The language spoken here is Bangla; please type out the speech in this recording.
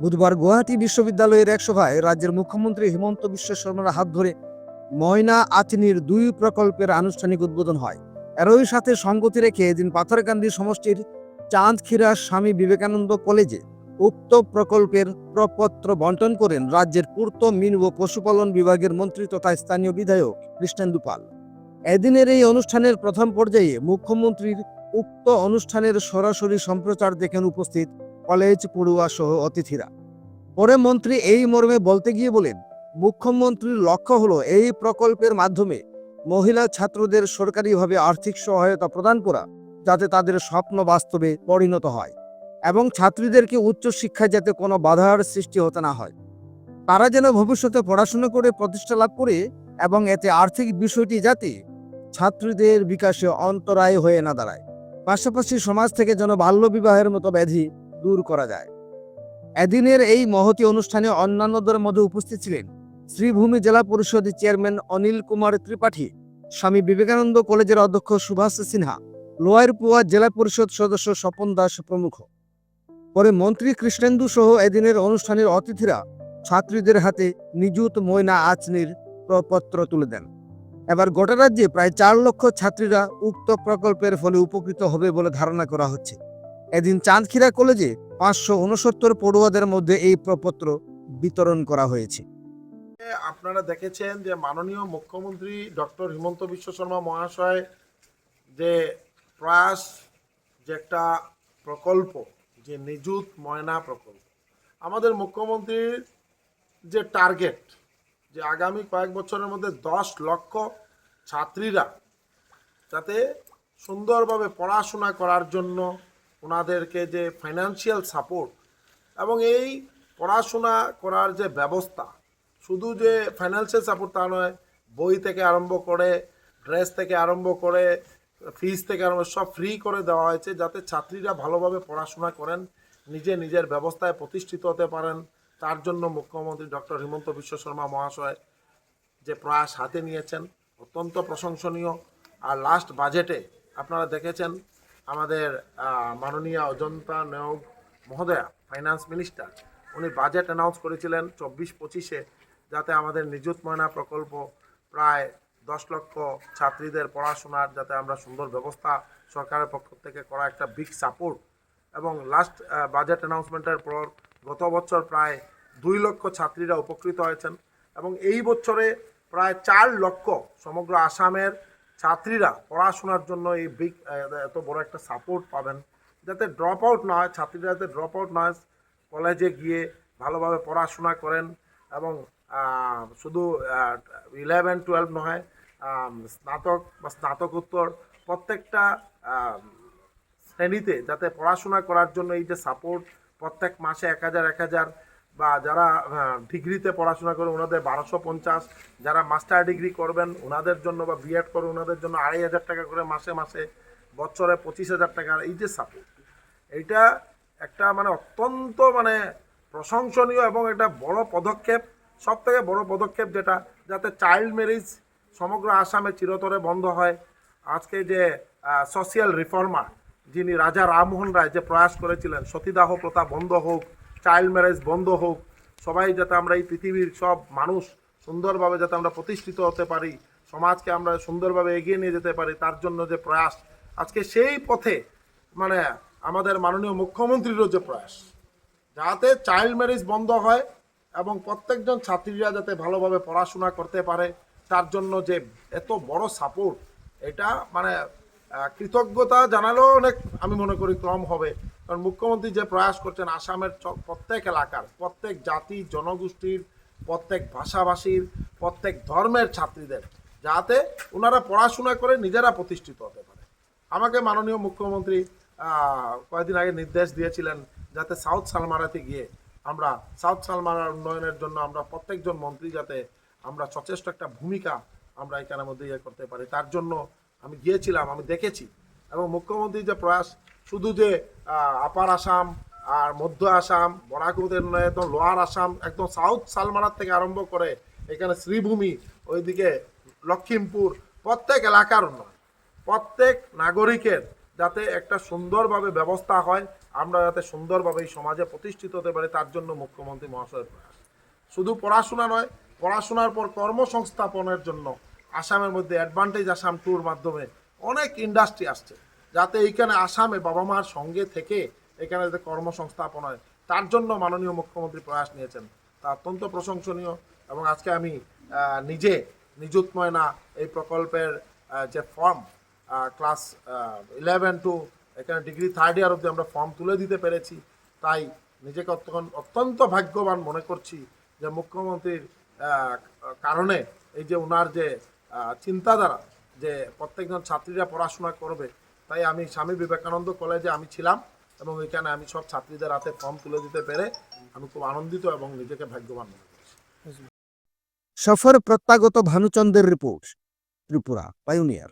বুধবার গুয়াহাটি বিশ্ববিদ্যালয়ের এক সভায় রাজ্যের মুখ্যমন্ত্রী হিমন্ত বিশ্ব শর্মার হাত ধরে ময়না আতনির দুই প্রকল্পের আনুষ্ঠানিক উদ্বোধন হয়। এরই সাথে সঙ্গতি রেখে এদিন পাথরকান্দি সমষ্টির চাঁদখিরা স্বামী বিবেকানন্দ কলেজে উক্ত প্রকল্পের প্রপত্র বন্টন করেন রাজ্যের পূর্ত মিন ও পশুপালন বিভাগের মন্ত্রী তথা স্থানীয় বিধায়ক কৃষ্ণেন্দু পাল। এদিনের এই অনুষ্ঠানের প্রথম পর্যায়ে মুখ্যমন্ত্রীর উক্ত অনুষ্ঠানের সরাসরি সম্প্রচার দেখেন উপস্থিত কলেজ পড়ুয়া সহ অতিথিরা। পরে মন্ত্রী এই মর্মে বলতে গিয়ে বলেন, মুখ্যমন্ত্রীর লক্ষ্য হলো এই প্রকল্পের মাধ্যমে মহিলা ছাত্রদের সরকারিভাবে আর্থিক সহায়তা প্রদান করা, যাতে তাদের স্বপ্ন বাস্তবে পরিণত হয় এবং ছাত্রীদেরকে উচ্চশিক্ষায় যাতে কোনো বাধার সৃষ্টি হতে না হয়। তারা যেন ভবিষ্যতে পড়াশোনা করে প্রতিষ্ঠা লাভ করে এবং এতে আর্থিক বিষয়টি যাতে ছাত্রীদের বিকাশে অন্তরায় হয়ে না দাঁড়ায়। পাশাপাশি সমাজ থেকে যেন বাল্যবিবাহের মতো ব্যাধি দূর করা যায়। এদিনের এই মহতি অনুষ্ঠানে অন্যান্যদের মধ্যে উপস্থিত ছিলেন শ্রীভূমি জেলা পরিষদের চেয়ারম্যান অনিল কুমার ত্রিপাঠী, স্বামী বিবেকানন্দ কলেজের অধ্যক্ষ সুভাষ সিনহা লোয়ার পুয়া জেলা পরিষদ সদস্য স্বপন দাস প্রমুখ। পরে মন্ত্রী কৃষ্ণেন্দু সহ এদিনের অনুষ্ঠানের অতিথিরা ছাত্রীদের হাতে নিযুত ময়না আচনির প্রপত্র তুলে দেন। এবার গোটা রাজ্যে প্রায় চার লক্ষ ছাত্রীরা উক্ত প্রকল্পের ফলে উপকৃত হবে বলে ধারণা করা হচ্ছে। এদিন চাঁদখিরা কলেজে পাঁচশো উনসত্তর পড়ুয়াদের মধ্যে এই প্রপত্র বিতরণ করা হয়েছে। আপনারা দেখেছেন যে মাননীয় মুখ্যমন্ত্রী ডক্টর হিমন্ত বিশ্ব শর্মা মহাশয় যে প্রয়াস, যে একটা প্রকল্প, যে নিযুত ময়না প্রকল্প, আমাদের মুখ্যমন্ত্রীর যে টার্গেট, যে আগামী কয়েক বছরের মধ্যে দশ লক্ষ ছাত্রীরা যাতে সুন্দরভাবে পড়াশোনা করার জন্য ওনাদেরকে যে ফাইন্যান্সিয়াল সাপোর্ট এবং এই পড়াশোনা করার যে ব্যবস্থা, শুধু যে ফাইন্যান্সিয়াল সাপোর্ট তা নয়, বই থেকে আরম্ভ করে ড্রেস থেকে আরম্ভ করে ফিস থেকে আরম্ভ সব ফ্রি করে দেওয়া হয়েছে যাতে ছাত্রীরা ভালোভাবে পড়াশোনা করেন, নিজে নিজের ব্যবস্থায় প্রতিষ্ঠিত হতে পারেন। তার জন্য মুখ্যমন্ত্রী ডক্টর হিমন্ত বিশ্ব শর্মা মহাশয় যে প্রয়াস হাতে নিয়েছেন, অত্যন্ত প্রশংসনীয়। আর লাস্ট বাজেটে আপনারা দেখেছেন আমাদের মাননীয় অজন্তা নেওগ মহোদয়া ফাইন্যান্স মিনিস্টার উনি বাজেট অ্যানাউন্স করেছিলেন চব্বিশ পঁচিশে যাতে আমাদের নিযুত ময়না প্রকল্প প্রায় দশ লক্ষ ছাত্রীদের পড়াশোনার যাতে আমরা সুন্দর ব্যবস্থা সরকারের পক্ষ থেকে করা একটা বিগ সাপোর্ট এবং লাস্ট বাজেট অ্যানাউন্সমেন্টের পর গত বছর প্রায় দুই লক্ষ ছাত্রীরা উপকৃত হয়েছেন। এবং এই বছরে প্রায় চার লক্ষ সমগ্র আসামের ছাত্রীরা পড়াশোনার জন্য এই বিগ এত বড় একটা সাপোর্ট পাবেন। যাতে ড্রপ আউট না হয়, ছাত্রীরা যাতে ড্রপ আউট না হয় কলেজে গিয়ে ভালোভাবে পড়াশোনা করেন এবং শুধু ইলেভেন টুয়েলভ নয় স্নাতক বা স্নাতকোত্তর প্রত্যেকটা শ্রেণীতে যাতে পড়াশোনা করার জন্য এই যে সাপোর্ট প্রত্যেক মাসে এক হাজার এক হাজার বা যারা ডিগ্রিতে পড়াশোনা করে ওনাদের বারোশো পঞ্চাশ, যারা মাস্টার ডিগ্রি করবেন ওনাদের জন্য বা বিএড করে ওনাদের জন্য আড়াই হাজার টাকা করে মাসে মাসে, বছরে পঁচিশ হাজার টাকার এই যে সাপোর্ট এইটা একটা মানে অত্যন্ত মানে প্রশংসনীয় এবং একটা বড় পদক্ষেপ সব থেকে বড় পদক্ষেপ যেটা, যাতে চাইল্ড ম্যারেজ সমগ্র আসামে চিরতরে বন্ধ হয়। আজকে যে সোশিয়াল রিফর্মার যিনি রাজা রামমোহন রায় যে প্রয়াস করেছিলেন, সতীদাহ প্রথা বন্ধ হোক চাইল্ড ম্যারেজ বন্ধ হোক, সবাই যাতে আমরা এই পৃথিবীর সব মানুষ সুন্দরভাবে যাতে আমরা প্রতিষ্ঠিত হতে পারি, সমাজকে আমরা সুন্দরভাবে এগিয়ে নিয়ে যেতে পারি, তার জন্য যে প্রয়াস। আজকে সেই পথে মানে আমাদের মাননীয় মুখ্যমন্ত্রীরও যে প্রয়াস। যাতে চাইল্ড ম্যারেজ বন্ধ হয় এবং প্রত্যেকজন ছাত্রীরা যাতে ভালোভাবে পড়াশোনা করতে পারে, তার জন্য যে এত বড় সাপোর্ট এটা মানে কৃতজ্ঞতা জানালেও অনেক, আমি মনে করি, কম হবে। কারণ মুখ্যমন্ত্রী যে প্রয়াস করছেন আসামের প্রত্যেক এলাকার, প্রত্যেক জাতি, জনগোষ্ঠীর, প্রত্যেক ভাষাভাষীর, প্রত্যেক ধর্মের ছাত্রীদের, যাতে ওনারা পড়াশোনা করে নিজেরা প্রতিষ্ঠিত হতে পারে। আমাকে মাননীয় মুখ্যমন্ত্রী কয়েকদিন আগে নির্দেশ দিয়েছিলেন যাতে সাউথ সালমারাতে গিয়ে আমরা, সাউথ সালমারার উন্নয়নের জন্য আমরা প্রত্যেকজন মন্ত্রী যাতে আমরা সচেষ্ট একটা ভূমিকা আমরা এখানের মধ্যে ইয়ে করতে পারি। তার জন্য আমি গিয়েছিলাম, আমি দেখেছি। এবং মুখ্যমন্ত্রীর যে প্রয়াস শুধু যে আপার আসাম আর মধ্য আসাম বরাকুতের নয়, একদম লোয়ার আসাম, একদম সাউথ সালমারার থেকে আরম্ভ করে এখানে শ্রীভূমি, ওইদিকে লক্ষিমপুর, প্রত্যেক এলাকার উন্নয়ন। প্রত্যেক নাগরিকের যাতে একটা সুন্দরভাবে ব্যবস্থা হয়, আমরা যাতে সুন্দরভাবে এই সমাজে প্রতিষ্ঠিত হতে পারি, তার জন্য মুখ্যমন্ত্রী মহাশয়ের প্রয়াস। শুধু পড়াশোনা নয়, পড়াশোনার পর কর্মসংস্থাপনের জন্য আসামের মধ্যে অ্যাডভান্টেজ আসাম ট্যুর মাধ্যমে অনেক ইন্ডাস্ট্রি আসছে। যাতে এইখানে আসামে বাবা মার সঙ্গে থেকে এখানে যাতে কর্মসংস্থাপন হয়, তার জন্য মাননীয় মুখ্যমন্ত্রী প্রয়াস নিয়েছেন। তা অত্যন্ত প্রশংসনীয় এবং আজকে আমি নিজে নিযুত ময়না এই প্রকল্পের যে ফর্ম ক্লাস ইলেভেন টু এখানে ডিগ্রি থার্ড ইয়ার অবধি আমরা ফর্ম তুলে দিতে পেরেছি। তাই নিজেকে অত্যন্ত অত্যন্ত ভাগ্যবান মনে করছি যে মুখ্যমন্ত্রীর কারণে এই যে ওনার যে চিন্তাধারা যে প্রত্যেকজন ছাত্রীরা পড়াশোনা করবে তাই আমি স্বামী বিবেকানন্দ কলেজে আমি ছিলাম এবং এখানে আমি সব ছাত্রীদের হাতে ফর্ম তুলে দিতে পেরে আমি খুব আনন্দিত এবং নিজেকে ভাগ্যবান মনে করছি সফর প্রত্যাগত ভানুচন্দ্রের রিপোর্ট, ত্রিপুরা পাইওনিয়ার